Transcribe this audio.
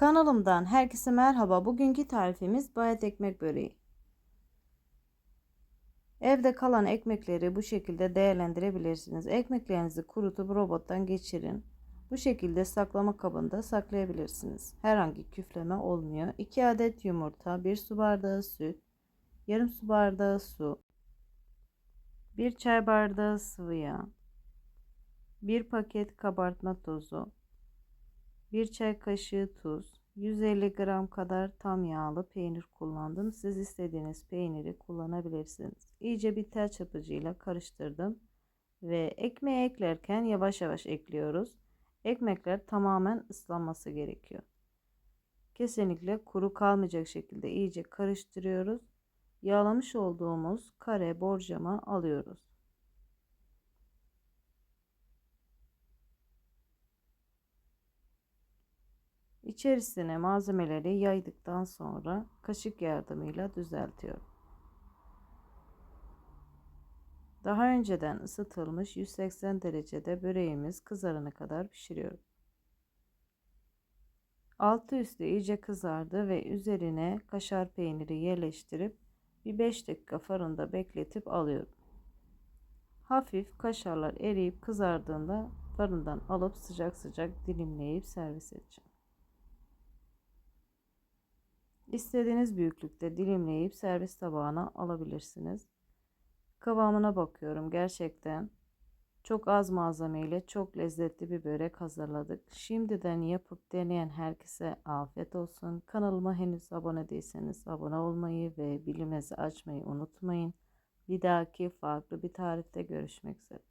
Kanalımdan herkese merhaba. Bugünkü tarifimiz bayat ekmek böreği. Evde kalan ekmekleri bu şekilde değerlendirebilirsiniz. Ekmeklerinizi kurutup robottan geçirin. Bu şekilde saklama kabında saklayabilirsiniz. Herhangi küfleme olmuyor. 2 adet yumurta, 1 su bardağı süt, yarım su bardağı su, 1 çay bardağı sıvı yağ, 1 paket kabartma tozu, 1 çay kaşığı tuz, 150 gram kadar tam yağlı peynir kullandım. Siz istediğiniz peyniri kullanabilirsiniz. İyice bir tel çapıcıyla karıştırdım ve ekmeğe eklerken yavaş yavaş ekliyoruz. Ekmekler tamamen ıslanması gerekiyor. Kesinlikle kuru kalmayacak şekilde iyice karıştırıyoruz. Yağlamış olduğumuz kare borcama alıyoruz. İçerisine malzemeleri yaydıktan sonra kaşık yardımıyla düzeltiyorum. Daha önceden ısıtılmış 180 derecede böreğimiz kızarana kadar pişiriyorum. Altı üstü iyice kızardı ve üzerine kaşar peyniri yerleştirip bir 5 dakika fırında bekletip alıyorum. Hafif kaşarlar eriyip kızardığında fırından alıp sıcak sıcak dilimleyip servis edeceğim. İstediğiniz büyüklükte dilimleyip servis tabağına alabilirsiniz. Kıvamına bakıyorum gerçekten. Çok az malzemeyle çok lezzetli bir börek hazırladık. Şimdiden yapıp deneyen herkese afiyet olsun. Kanalıma henüz abone değilseniz abone olmayı ve bilimizi açmayı unutmayın. Bir dahaki farklı bir tarifte görüşmek üzere.